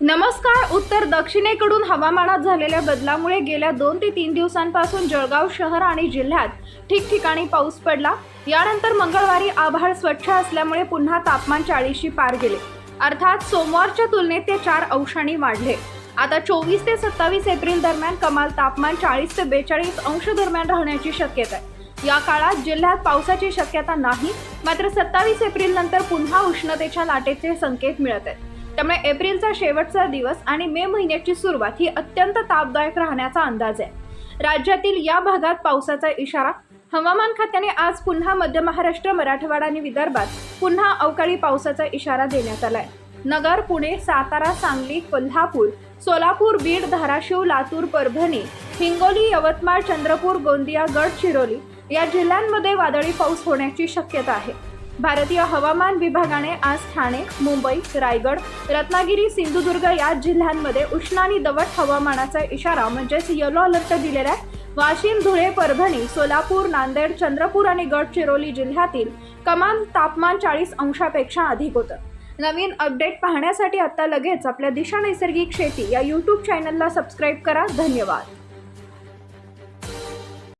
नमस्कार. उत्तर दक्षिणेकडून हवामानात झालेल्या बदलामुळे गेल्या दोन ते तीन दिवसांपासून जळगाव शहर आणि जिल्ह्यात ठिकठिकाणी पाऊस पडला. यानंतर मंगळवारी आभाळ स्वच्छ असल्यामुळे पुन्हा तापमान चाळीसशी पार गेले. अर्थात सोमवारच्या तुलनेत ते चार अंशांनी वाढले. आता चोवीस ते सत्तावीस एप्रिल दरम्यान कमाल तापमान चाळीस ते बेचाळीस अंश दरम्यान राहण्याची शक्यता आहे. या काळात जिल्ह्यात पावसाची शक्यता नाही. मात्र सत्तावीस एप्रिल नंतर पुन्हा उष्णतेच्या लाटेचे संकेत मिळत आहेत. त्यामुळे एप्रिलचा शेवटचा दिवस आणि मे महिन्याची सुरुवात ही अत्यंत तापदायक राहण्याचा अंदाज आहे. राज्यातील या भागात पावसाचा इशारा हवामान खात्याने आज पुन्हा मध्य महाराष्ट्र मराठवाडा आणि विदर्भात पुन्हा अवकाळी पावसाचा इशारा देण्यात आलाय. नगर पुणे सातारा सांगली कोल्हापूर सोलापूर बीड धाराशिव लातूर परभणी हिंगोली यवतमाळ चंद्रपूर गोंदिया गडचिरोली या जिल्ह्यांमध्ये वादळी पाऊस होण्याची शक्यता आहे. भारतीय हवामान विभागाने आज ठाणे मुंबई रायगड रत्नागिरी सिंधुदुर्ग या जिल्ह्यांमध्ये उष्ण आणि दवट हवामानाचा इशारा म्हणजेच येलो अलर्ट दिलेला आहे. वाशिम धुळे परभणी सोलापूर नांदेड चंद्रपूर आणि गडचिरोली जिल्ह्यातील कमाल तापमान चाळीस अंशापेक्षा अधिक होतं. नवीन अपडेट पाहण्यासाठी आता लगेच आपल्या दिशा नैसर्गिक शेती या यूट्यूब चॅनलला सबस्क्राईब करा. धन्यवाद.